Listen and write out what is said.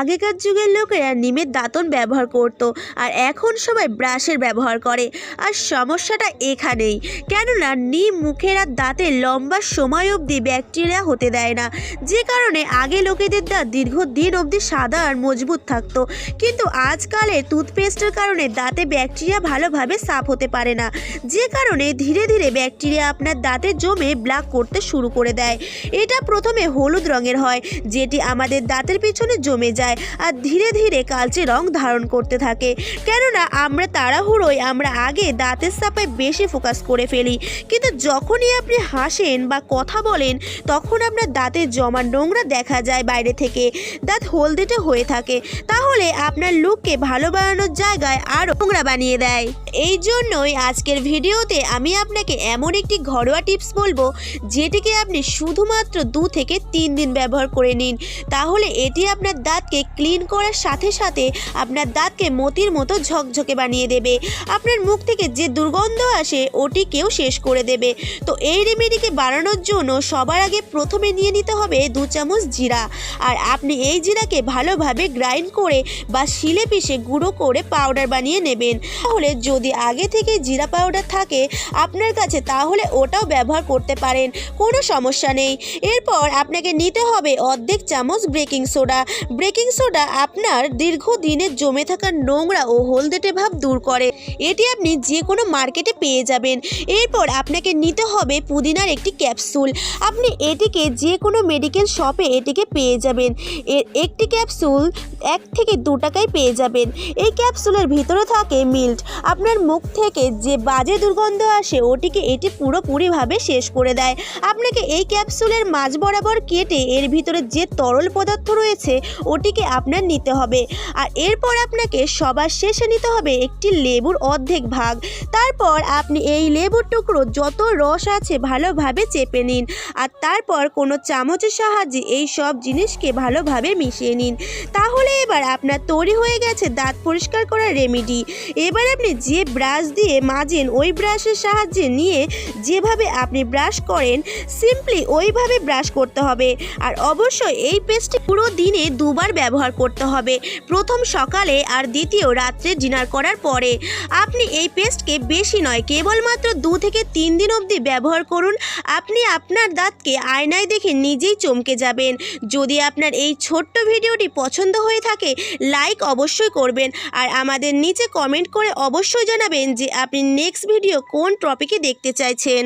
আগেকার যুগের লোকেরা নিমের দাঁতন ব্যবহার করত আর এখন সবাই ব্রাশের ব্যবহার করে। আর সমস্যাটা এখানেই। কেননা নিম মুখের আর দাঁতে লম্বা সময় অবধি ব্যাকটেরিয়া হতে দেয় না। যে কারণে আগে লোকেদের দাঁত দীর্ঘদিন অবধি সাদা আর মজবুত থাকতো। কিন্তু আজকালে টুথপেস্টের কারণে দাঁতে ব্যাকটেরিয়া ভালোভাবে সাফ হতে পারে না। যে কারণে ধীরে ধীরে ব্যাকটেরিয়া আপনার দাঁতে জমে ব্ল্যাক করতে শুরু করে দেয়। এটা প্রথমে হলুদ রঙের হয়, যেটি আমাদের দাঁতের পিছনে জমে যায়। আর ধীরে ধীরে কালচে রং ধারণ করতে থাকে। কেননা আমরা তাড়াহুড়োয় আমরা আগে দাঁতের সাপায় বেশি ফোকাস করে ফেলি। কিন্তু যখনই আপনি হাসেন বা কথা বলেন, তখন আপনার দাঁতের জমা নোংরা দেখা যায় বাইরে থেকে। দাঁত হলদেটে হয়ে থাকে। তাহলে আপনার লুককে ভালো বানানোর জায়গায় আরও নোংরা বানিয়ে দেয়। এই জন্যই আজকের ভিডিওতে আমি আপনাকে এমন একটি ঘরোয়া টিপস বলব, যেটিকে আপনি শুধুমাত্র দু থেকে তিন দিন ব্যবহার করে নিন। তাহলে এটি আপনার দাঁতকে ক্লিন করার সাথে সাথে আপনার দাঁতকে মতির মতো ঝকঝকে বানিয়ে দেবে। আপনার মুখ থেকে যে দুর্গন্ধ আসে, ওটিকেও শেষ করে দেবে। তো এই রেমেডিকে বানানোর জন্য সবার আগে প্রথমে নিয়ে নিতে হবে দু চামচ জিরা। আর আপনি এই জিরাকে ভালোভাবে গ্রাইন্ড করে বা শিলে পিষে গুঁড়ো করে পাউডার বানিয়ে নেবেন। তাহলে যদি আগে থেকে জিরা পাউডার থাকে আপনার কাছে, তাহলে ওটাও ব্যবহার করতে পারেন। কোনো সমস্যা নেই। এরপর আপনাকে নিতে হবে অর্ধেক চামচ বেকিং সোডা বেকিং সোডা আপনার দীর্ঘদিনের জমে থাকা নোংরা ও হলদেটে ভাব দূর করে। এটি আপনি যে কোনো মার্কেটে পেয়ে যাবেন। এরপর আপনাকে নিতে হবে পুদিনার একটি ক্যাপসুল। আপনি এটিকে যে কোনো মেডিকেল শপে এটিকে পেয়ে যাবেন। এর একটি ক্যাপসুল এক থেকে দু টাকায় পেয়ে যাবেন। এই ক্যাপসুলের ভিতরে থাকে মিল্ট। আপনার মুখ থেকে যে বাজে দুর্গন্ধ আসে, ওটিকে এটি পুরোপুরিভাবে শেষ করে দেয়। আপনাকে এই ক্যাপসুলের মাঝ বরাবর কেটে এর ভিতরে যে তরল পদার্থ রয়েছে, ওটিকে আপনার নিতে হবে। আর এরপর আপনাকে সবার শেষে নিতে হবে একটি লেবুর অর্ধেক ভাগ। তারপর আপনি এই লেবুর টুকরো যত রস আছে ভালোভাবে চেপে নিন। আর তারপর কোনো চামচের সাহায্যে এই সব জিনিসকে ভালোভাবে মিশিয়ে নিন। তাহলে এবার আপনার তৈরি হয়ে গেছে দাঁত পরিষ্কার করার রেমেডি। এবার আপনি যে ব্রাশ দিয়ে মাজেন, ওই ব্রাশের সাহায্যে নিয়ে যেভাবে আপনি ব্রাশ করেন, সিম্পলি ওইভাবে ব্রাশ করতে হবে। আর অবশ্যই এই পেস্টটি পুরো দিনে দুবার ব্যবহার করতে হবে। প্রথম সকালে আর দ্বিতীয় রাত্রে ডিনার করার পরে। আপনি এই পেস্টকে বেশি নয়, কেবলমাত্র দু থেকে তিন দিন অবধি ব্যবহার করুন। আপনি আপনার দাঁতকে আয়নায় দেখে নিজেই চমকে যাবেন। যদি আপনার এই ছোট্ট ভিডিওটি পছন্দ হয়ে থাকে, লাইক অবশ্যই করবেন। আর আমাদের নিচে কমেন্ট করে অবশ্যই জানাবেন যে আপনি নেক্সট ভিডিও কোন টপিকে দেখতে চাইছেন।